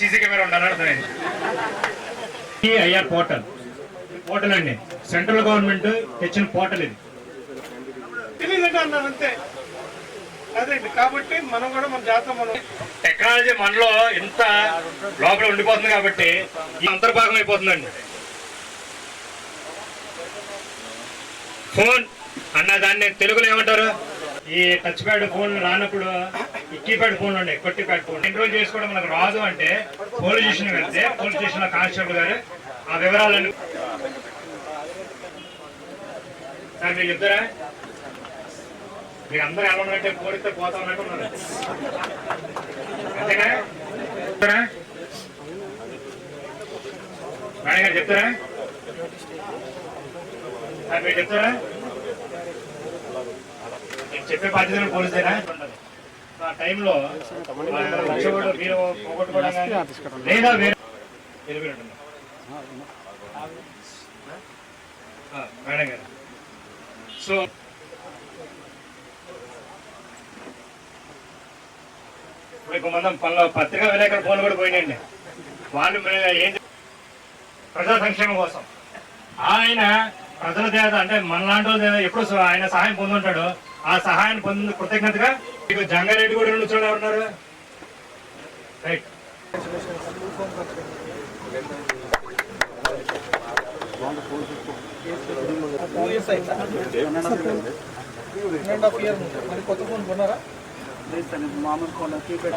CC camera ఉండాలని అర్థమైంది. IR portal. Portal అండి. సెంట్రల్ గవర్నమెంట్ తెచ్చిన పోర్టల్ ఇది. తెలియదంటే అన్నాను అంతే అదేంటి కాబట్టి మనం కూడా మన జాతర మనం టెక్నాలజీ మనలో ఇంత లోపల ఉండిపోతుంది కాబట్టి ఈ అంతర్భాగం అయిపోతుందండి. ఫోన్ అన్న దాన్ని తెలుగులో ఏమంటారు? ఈ టచ్ ప్యాడ్ ఫోన్ రానప్పుడు ఈ కీప్యాడ్ ఫోన్ ఉండే కొట్టి ప్యాడ్ ఫోన్ ఎన్రోల్ చేసుకోవడం మనకు రాదు అంటే పోలీస్ స్టేషన్ వెళ్తే పోలీస్ స్టేషన్లో కానిస్టేబుల్ గారు ఆ వివరాలను సార్ మీరు చెప్తారా? మీరు అందరూ ఎలా ఉన్నారంటే కోరితే పోతా ఉన్నట్టు ఉన్నారు. అంతేనా? చెప్తారా? మేడం గారు చెప్తారా? సార్ మీరు చెప్తారా? చెప్పే బాధ్యత పోలీసేనా ఆ టైంలో మీరు పోగొట్టుకోవడం లేదా వేరే మేడం గారు. సో ఇప్పుడు మంది పనులు పత్రికా విలేకరుల ఫోన్లు కూడా పోయినాయండి. వాళ్ళు ఏం ప్రజా సంక్షేమం కోసం. ఆయన ప్రజల దేవత అంటే మనలాంటి ఎప్పుడు ఆయన సహాయం పొందుంటాడు. ఆ సహాయాన్ని పొందిన కృతజ్ఞతగా మీకు జంగారెడ్డి కూడా రెండు చూడండి ఉన్నారు రైట్ మరి కొత్త ఫోన్ కొన్నారా మామూలు ఫోన్ కీప్యాడ్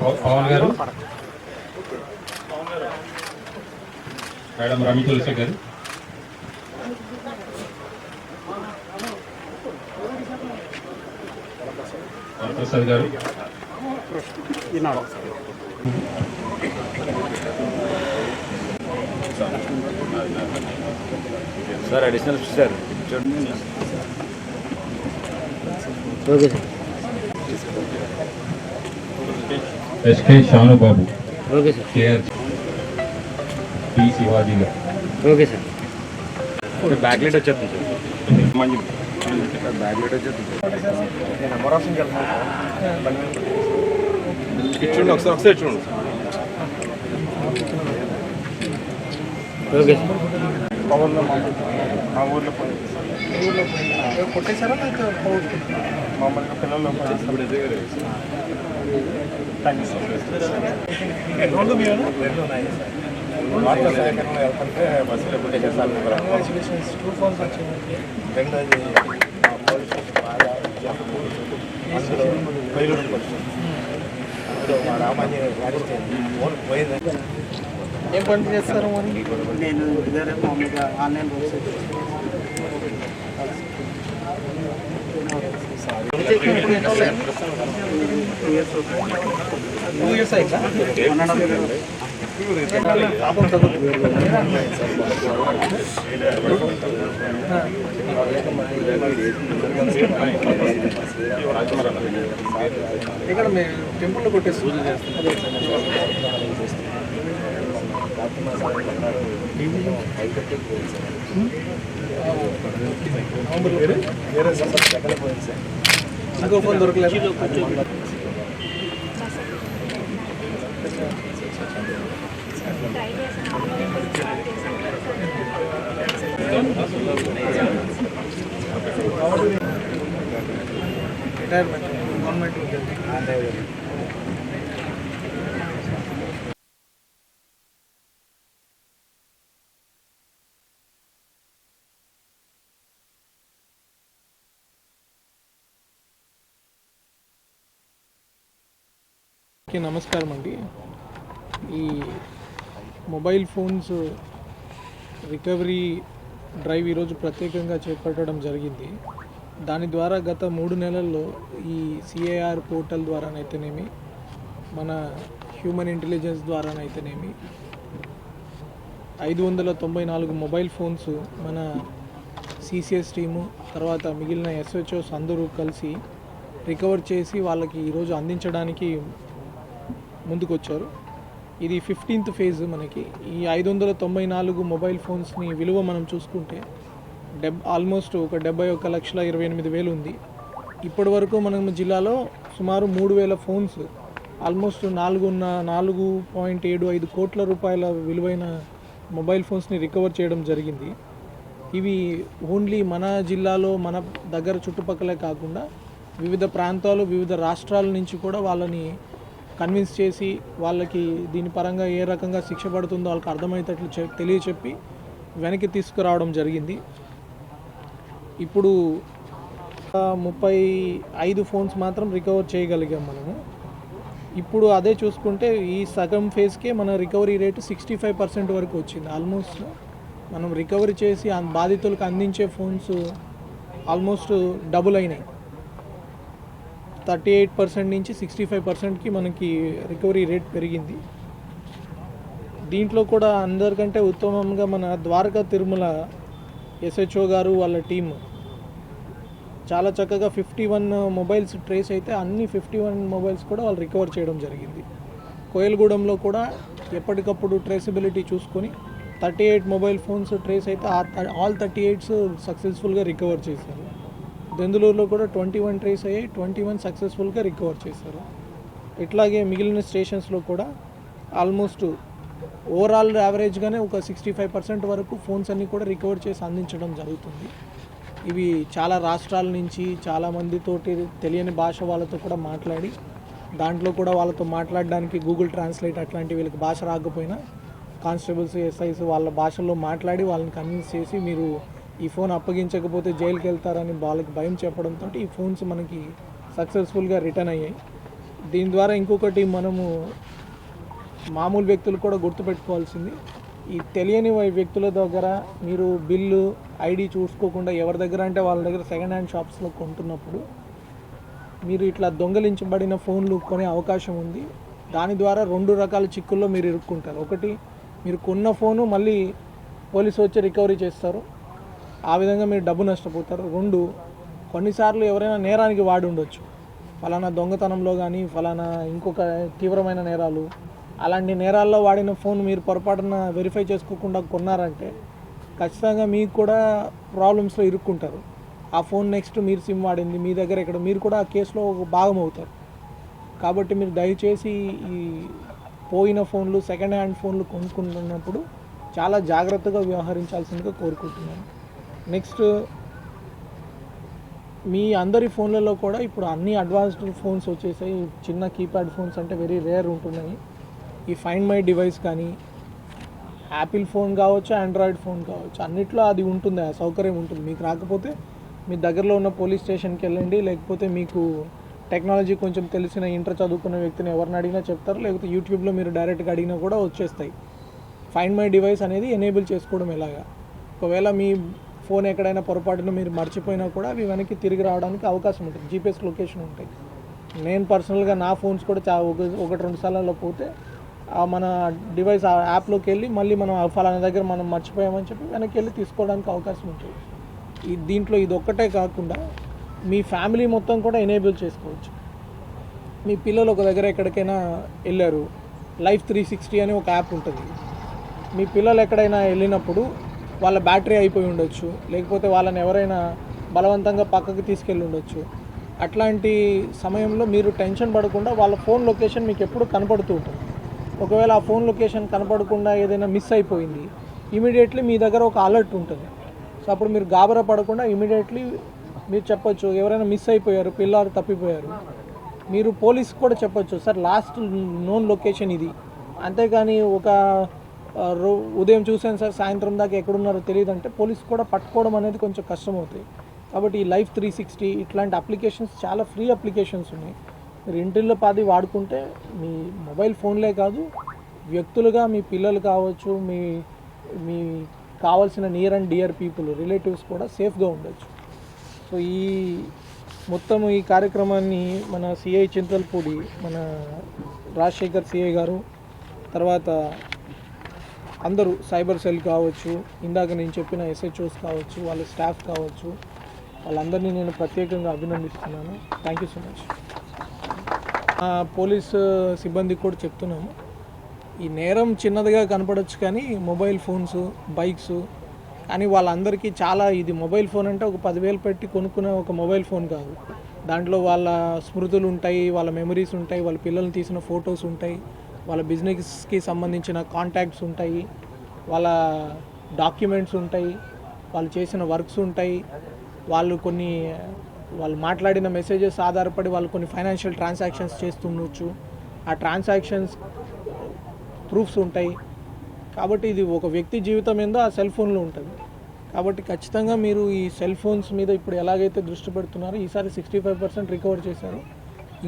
పవన్ గారు? మేడం రమి తులసి గారు. వరప్రసాద్ గారు. Sir additional sir. Okay sir SK Shanubabu okay sir KR P Shivaji గారు ఓకే సార్ బ్యాక్ లైట్ వచ్చేస్తుంది సార్ బ్యాక్ లైట్ వచ్చేస్తుంది చూడండి ఒకసారి ఒకసారి చూడండి ఓకే సార్ మా ఊర్లో కొట్టేశారా మామూలుగా పిల్లలు రెండు వార్తా సేకరణ వెళ్తుంటే బస్సులో రెండోది అందులో అందులో మా రామాజీ అరెస్ట్ అయింది ఫోన్ పోయిందంటే ఏం పని చేస్తారు మరి? నేను వేరే మామూలుగా ఆన్లైన్ ఇక్కడ మేము టెంపుల్లో కొట్టే పూజ చేస్తాం వేరే సంస్థ ఎక్కడ పోయింది సార్ ఇంకో ఫోన్ దొరకలేదు రిటైర్మెంట్ గవర్నమెంట్ ఓకే నమస్కారం అండి. ఈ మొబైల్ ఫోన్స్ రికవరీ డ్రైవ్ ఈరోజు ప్రత్యేకంగా చేపట్టడం జరిగింది. దాని ద్వారా గత మూడు నెలల్లో ఈ సిఐఆర్ పోర్టల్ ద్వారానైతేనేమి మన హ్యూమన్ ఇంటెలిజెన్స్ ద్వారానైతేనేమి ఐదు వందల తొంభై నాలుగు మొబైల్ ఫోన్స్ మన సిసిఎస్ టీము తర్వాత మిగిలిన ఎస్హెచ్ఓస్ అందరూ కలిసి రికవర్ చేసి వాళ్ళకి ఈరోజు అందించడానికి ముందుకొచ్చారు. ఇది ఫిఫ్టీన్త్ ఫేజ్ మనకి. ఈ ఐదు వందల తొంభై నాలుగు మొబైల్ ఫోన్స్ని విలువ మనం చూసుకుంటే డెబ్ ఆల్మోస్ట్ ఒక డెబ్బై ఒక్క లక్షల ఇరవై ఎనిమిది వేలు ఉంది. ఇప్పటి వరకు మనం జిల్లాలో సుమారు మూడు వేల ఫోన్స్ ఆల్మోస్ట్ నాలుగున్న నాలుగు పాయింట్ ఏడు ఐదు కోట్ల రూపాయల విలువైన మొబైల్ ఫోన్స్ని రికవర్ చేయడం జరిగింది. ఇవి ఓన్లీ మన జిల్లాలో మన దగ్గర చుట్టుపక్కలే కాకుండా వివిధ ప్రాంతాలు వివిధ రాష్ట్రాల నుంచి కూడా వాళ్ళని కన్విన్స్ చేసి వాళ్ళకి దీని పరంగా ఏ రకంగా శిక్ష పడుతుందో వాళ్ళకి అర్థమయ్యేటట్లు తెలియచెప్పి వెనక్కి తీసుకురావడం జరిగింది. ఇప్పుడు ముప్పై ఐదు ఫోన్స్ మాత్రం రికవర్ చేయగలిగాం మనము. ఇప్పుడు అదే చూసుకుంటే ఈ సగం ఫేజ్కే మన recovery rate sixty five percent వరకు వచ్చింది. ఆల్మోస్ట్ మనం రికవరీ చేసి బాధితులకు అందించే ఫోన్స్ ఆల్మోస్ట్ డబుల్ అయినాయి. థర్టీ ఎయిట్ పర్సెంట్ నుంచి సిక్స్టీ ఫైవ్ పర్సెంట్కి మనకి రికవరీ రేట్ పెరిగింది. దీంట్లో కూడా అందరికంటే ఉత్తమంగా మన ద్వారకా తిరుమల ఎస్హెచ్ఓ గారు వాళ్ళ టీం చాలా చక్కగా ఫిఫ్టీ వన్ మొబైల్స్ ట్రేస్ అయితే అన్ని ఫిఫ్టీ వన్ మొబైల్స్ కూడా వాళ్ళు రికవర్ చేయడం జరిగింది. కోయలగూడెంలో కూడా ఎప్పటికప్పుడు ట్రేసబిలిటీ చూసుకొని thirty eight mobile phones trace అయితే ఆల్ థర్టీ ఎయిట్స్ సక్సెస్ఫుల్గా రికవర్ చేశారు. దెందులూరులో కూడా ట్వంటీ వన్ ట్రేస్ అయ్యాయి ట్వంటీ వన్ సక్సెస్ఫుల్గా రికవర్ చేశారు. ఇట్లాగే మిగిలిన స్టేషన్స్లో కూడా ఆల్మోస్ట్ ఓవరాల్ యావరేజ్గానే ఒక సిక్స్టీ ఫైవ్ పర్సెంట్ వరకు ఫోన్స్ అన్నీ కూడా రికవర్ చేసి అందించడం జరుగుతుంది. ఇవి చాలా రాష్ట్రాల నుంచి చాలా మందితోటి తెలియని భాష వాళ్ళతో కూడా మాట్లాడి దాంట్లో కూడా వాళ్ళతో మాట్లాడడానికి గూగుల్ ట్రాన్స్లేట్ అట్లాంటి వీళ్ళకి భాష రాకపోయినా కానిస్టేబుల్స్ ఎస్ఐస్ వాళ్ళ భాషల్లో మాట్లాడి వాళ్ళని కన్విన్స్ చేసి మీరు ఈ ఫోన్ అప్పగించకపోతే జైలుకి వెళ్తారని వాళ్ళకి భయం చెప్పడంతో ఈ ఫోన్స్ మనకి సక్సెస్ఫుల్గా రిటర్న్ అయ్యాయి. దీని ద్వారా ఇంకొకటి మనము మామూలు వ్యక్తులు కూడా గుర్తుపెట్టుకోవాల్సింది. ఈ తెలియని వ్యక్తుల దగ్గర మీరు బిల్లు ఐడి చూసుకోకుండా ఎవరి దగ్గర అంటే వాళ్ళ దగ్గర సెకండ్ హ్యాండ్ షాప్స్లో కొంటున్నప్పుడు మీరు ఇట్లా దొంగలించబడిన ఫోన్లు కొనే అవకాశం ఉంది. దాని ద్వారా రెండు రకాల చిక్కుల్లో మీరు ఇరుక్కుంటారు. ఒకటి మీరు కొన్న ఫోను మళ్ళీ పోలీసు వచ్చి రికవరీ చేస్తారు. ఆ విధంగా మీరు డబ్బు నష్టపోతారు. రెండు కొన్నిసార్లు ఎవరైనా నేరానికి వాడి ఉండొచ్చు. ఫలానా దొంగతనంలో కానీ ఫలానా ఇంకొక తీవ్రమైన నేరాలు. అలాంటి నేరాల్లో వాడిన ఫోన్ మీరు పొరపాటున వెరిఫై చేసుకోకుండా కొన్నారంటే ఖచ్చితంగా మీకు కూడా ప్రాబ్లమ్స్లో ఇరుక్కుంటారు. ఆ ఫోన్ నెక్స్ట్ మీరు సిమ్ వాడింది మీ దగ్గర ఇక్కడ మీరు కూడా ఆ కేసులో ఒక భాగం అవుతారు. కాబట్టి మీరు దయచేసి ఈ పోయిన ఫోన్లు సెకండ్ హ్యాండ్ ఫోన్లు కొనుక్కుంటున్నప్పుడు చాలా జాగ్రత్తగా వ్యవహరించాల్సిందిగా కోరుకుంటున్నాను. నెక్స్ట్ మీ అందరి ఫోన్లలో కూడా ఇప్పుడు అన్ని అడ్వాన్స్డ్ ఫోన్స్ వచ్చేసాయి. చిన్న కీప్యాడ్ ఫోన్స్ అంటే వెరీ రేర్ ఉంటున్నాయి. ఈ ఫైన్ మై డివైస్ కానీ యాపిల్ ఫోన్ కావచ్చు ఆండ్రాయిడ్ ఫోన్ కావచ్చు అన్నిట్లో అది ఉంటుంది ఆ సౌకర్యం ఉంటుంది. మీకు రాకపోతే మీ దగ్గరలో ఉన్న పోలీస్ స్టేషన్కి వెళ్ళండి. లేకపోతే మీకు టెక్నాలజీ కొంచెం తెలిసిన ఇంటర్ చదువుకున్న వ్యక్తిని ఎవరిని అడిగినా చెప్తారు. లేకపోతే యూట్యూబ్లో మీరు డైరెక్ట్గా అడిగినా కూడా వచ్చేస్తాయి. ఫైండ్ మై డివైస్ అనేది ఎనేబుల్ చేసుకోవడం ఎలాగా? ఒకవేళ మీ ఫోన్ ఎక్కడైనా పొరపాటున మీరు మర్చిపోయినా కూడా అవి వెనక్కి తిరిగి రావడానికి అవకాశం ఉంటుంది. జీపీఎస్ లొకేషన్ ఉంటాయి. నేను పర్సనల్గా నా ఫోన్స్ కూడా చా ఒకటి రెండు సార్లలో పోతే మన డివైస్ ఆ యాప్లోకి వెళ్ళి మళ్ళీ మనం ఆ ఫలానా దగ్గర మనం మర్చిపోయామని చెప్పి వెనక్కి వెళ్ళి తీసుకోవడానికి అవకాశం ఉంటుంది. ఈ దీంట్లో ఇది ఒక్కటే కాకుండా మీ ఫ్యామిలీ మొత్తం కూడా ఎనేబుల్ చేసుకోవచ్చు. మీ పిల్లలు ఒక దగ్గర ఎక్కడికైనా వెళ్ళారు. లైఫ్ త్రీ సిక్స్టీ అని ఒక యాప్ ఉంటుంది. మీ పిల్లలు ఎక్కడైనా వెళ్ళినప్పుడు వాళ్ళ బ్యాటరీ అయిపోయి ఉండొచ్చు లేకపోతే వాళ్ళని ఎవరైనా బలవంతంగా పక్కకి తీసుకెళ్ళి ఉండొచ్చు. అట్లాంటి సమయంలో మీరు టెన్షన్ పడకుండా వాళ్ళ ఫోన్ లొకేషన్ మీకు ఎప్పుడు కనపడుతూ ఉంటుంది. ఒకవేళ ఆ ఫోన్ లొకేషన్ కనపడకుండా ఏదైనా మిస్ అయిపోయింది ఇమీడియట్లీ మీ దగ్గర ఒక అలర్ట్ ఉంటుంది. సో అప్పుడు మీరు గాబరా పడకుండా ఇమీడియట్లీ మీరు చెప్పొచ్చు ఎవరైనా మిస్ అయిపోయారు పిల్లలు తప్పిపోయారు మీరు పోలీస్ కూడా చెప్పొచ్చు సార్ లాస్ట్ నోన్ లొకేషన్ ఇది. అంతేగాని ఒక ఉదయం చూశాను సార్ సాయంత్రం దాకా ఎక్కడున్నారో తెలియదు అంటే పోలీస్ కూడా పట్టుకోవడం అనేది కొంచెం కష్టమవుతాయి. కాబట్టి ఈ లైఫ్ త్రీ సిక్స్టీ ఇట్లాంటి అప్లికేషన్స్ చాలా ఫ్రీ అప్లికేషన్స్ ఉన్నాయి. మీరు ఇంటిల్లో పాది వాడుకుంటే మీ మొబైల్ ఫోన్లే కాదు వ్యక్తులుగా మీ పిల్లలు కావచ్చు మీ మీ కావాల్సిన near and dear people relatives కూడా సేఫ్గా ఉండొచ్చు. సో ఈ మొత్తం ఈ కార్యక్రమాన్ని మన సిఐ చింతల్పూడి మన రాజశేఖర్ సిఐ గారు తర్వాత అందరూ సైబర్ సెల్ కావచ్చు ఇందాక నేను చెప్పిన ఎస్హెచ్ఓస్ కావచ్చు వాళ్ళ స్టాఫ్ కావచ్చు వాళ్ళందరినీ నేను ప్రత్యేకంగా అభినందిస్తున్నాను. Thank you so much police సిబ్బందికి కూడా చెప్తున్నాము. ఈ నేరం చిన్నదిగా కనపడవచ్చు కానీ మొబైల్ ఫోన్స్ బైక్స్ కానీ వాళ్ళందరికీ చాలా ఇది మొబైల్ ఫోన్ అంటే ఒక పదివేలు పెట్టి కొనుక్కునే ఒక మొబైల్ ఫోన్ కాదు. దాంట్లో వాళ్ళ స్మృతులు ఉంటాయి వాళ్ళ మెమరీస్ ఉంటాయి వాళ్ళ పిల్లల్ని తీసిన ఫొటోస్ ఉంటాయి. వాళ్ళ బిజినెస్కి సంబంధించిన కాంటాక్ట్స్ ఉంటాయి వాళ్ళ డాక్యుమెంట్స్ ఉంటాయి వాళ్ళు చేసిన వర్క్స్ ఉంటాయి. వాళ్ళు కొన్ని వాళ్ళు మాట్లాడిన మెసేజెస్ ఆధారపడి వాళ్ళు కొన్ని ఫైనాన్షియల్ ట్రాన్సాక్షన్స్ చేస్తుండొచ్చు. ఆ ట్రాన్సాక్షన్స్ ప్రూఫ్స్ ఉంటాయి. కాబట్టి ఇది ఒక వ్యక్తి జీవితం ఏందో ఆ సెల్ ఫోన్లో ఉంటుంది. కాబట్టి ఖచ్చితంగా మీరు ఈ సెల్ ఫోన్స్ మీద ఇప్పుడు ఎలాగైతే దృష్టి పెడుతున్నారో ఈసారి సిక్స్టీ ఫైవ్ పర్సెంట్ రికవర్ చేశారు.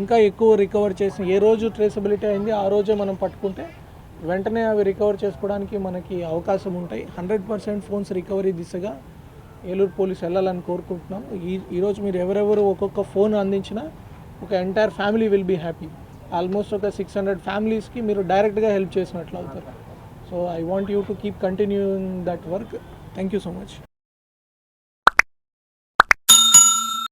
ఇంకా ఎక్కువ రికవర్ చేసిన ఏ రోజు ట్రేసబిలిటీ అయింది ఆ రోజే మనం పట్టుకుంటే వెంటనే అవి రికవర్ చేసుకోవడానికి మనకి అవకాశం ఉంటాయి. హండ్రెడ్ పర్సెంట్ ఫోన్స్ రికవరీ దిశగా ఏలూరు పోలీస్ వెళ్ళాలని కోరుకుంటున్నాం. ఈ ఈరోజు మీరు ఎవరెవరు ఒక్కొక్క ఫోన్ అందించినా ఒక entire family will be happy almost ఒక సిక్స్ హండ్రెడ్ ఫ్యామిలీస్కి మీరు డైరెక్ట్గా హెల్ప్ చేసినట్లు అవుతారు. So I want you to keep continuing that work thank you so much